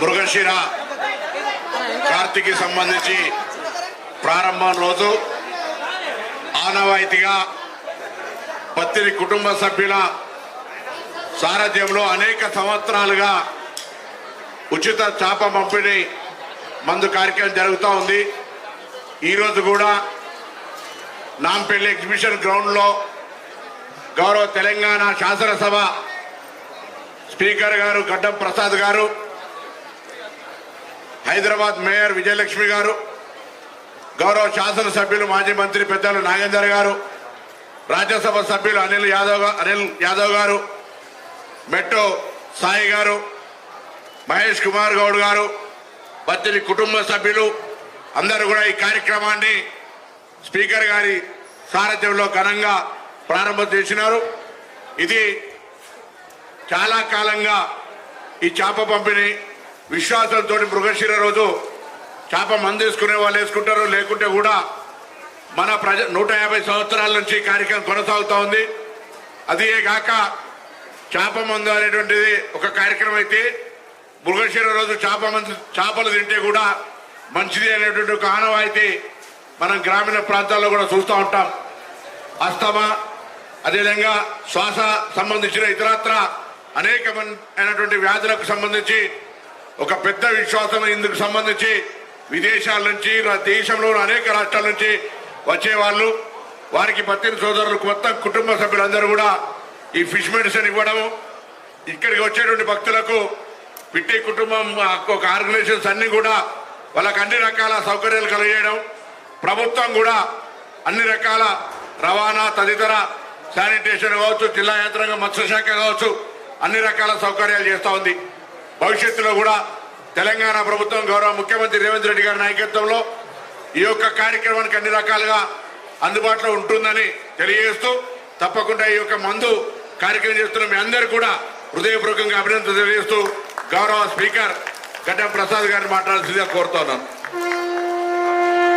మృగశిర కార్తీకి సంబంధించి ప్రారంభం రోజు ఆనవాయితీగా పత్తిని కుటుంబ సభ్యుల సారథ్యంలో అనేక సంవత్సరాలుగా ఉచిత చేప పంపిణీ మందు కార్యక్రమం జరుగుతూ ఉంది. ఈరోజు కూడా నాంపల్లి ఎగ్జిబిషన్ గ్రౌండ్లో గౌరవ తెలంగాణ శాసనసభ స్పీకర్ గారు గడ్డం ప్రసాద్ గారు హైదరాబాద్ మేయర్ విజయలక్ష్మి గారు గౌరవ శాసనసభ్యులు మాజీ మంత్రి పెద్దలు నాగేందర్ గారు రాజ్యసభ సభ్యులు అనిల్ యాదవ్ అనిల్ యాదవ్ గారు మెట్టో సాయి గారు మహేష్ కుమార్ గౌడ్ గారు బత్తిని కుటుంబ సభ్యులు అందరూ కూడా ఈ కార్యక్రమాన్ని స్పీకర్ గారి సారథ్యంలో ఘనంగా ప్రారంభం చేసినారు. ఇది చాలా కాలంగా ఈ చేప పంపిణీ విశ్వాసంతో మృగశిర రోజు చేప మందు వేసుకునే వాళ్ళు వేసుకుంటారు. లేకుంటే కూడా మన ప్రజ నూట యాభై సంవత్సరాల నుంచి కార్యక్రమం కొనసాగుతూ ఉంది. అదే కాక చేప మందు అనేటువంటిది ఒక కార్యక్రమం అయితే మృగశిర రోజు చేప మందు చేపలు తింటే కూడా మంచిది అనేటువంటి ఒక ఆనవాయితీ మనం గ్రామీణ ప్రాంతాల్లో కూడా చూస్తూ ఉంటాం. అస్తమా అదేవిధంగా శ్వాస సంబంధించిన ఇతరత్ర అనేకమైనటువంటి వ్యాధులకు సంబంధించి ఒక పెద్ద విశ్వాసం ఇందుకు సంబంధించి విదేశాల నుంచి దేశంలో దేశంలోని అనేక రాష్ట్రాల నుంచి వచ్చే వాళ్ళు వారికి పత్తిన సోదరులు మొత్తం కుటుంబ సభ్యులందరూ కూడా ఈ ఫిష్ మెడిసిన్ ఇవ్వడము ఇక్కడికి వచ్చేటువంటి భక్తులకు పిట్టి కుటుంబం ఒక ఆర్గనైజేషన్స్ అన్ని కూడా వాళ్ళకు అన్ని రకాల సౌకర్యాలు కలిగేయడం ప్రభుత్వం కూడా అన్ని రకాల రవాణా తదితర శానిటేషన్ కావచ్చు జిల్లా యంత్రాంగం మత్స్యశాఖ కావచ్చు అన్ని రకాల సౌకర్యాలు చేస్తూ ఉంది. భవిష్యత్తులో కూడా తెలంగాణ ప్రభుత్వం గౌరవ ముఖ్యమంత్రి రేవంత్ రెడ్డి గారి నాయకత్వంలో ఈ యొక్క కార్యక్రమానికి అన్ని రకాలుగా అందుబాటులో ఉంటుందని తెలియజేస్తూ తప్పకుండా ఈ యొక్క మందు కార్యక్రమం చేస్తున్న మీ అందరు కూడా హృదయపూర్వకంగా అభినందన తెలియజేస్తూ గౌరవ స్పీకర్ గడ్డం ప్రసాద్ గారిని మాట్లాడాల్సిందిగా కోరుతున్నాను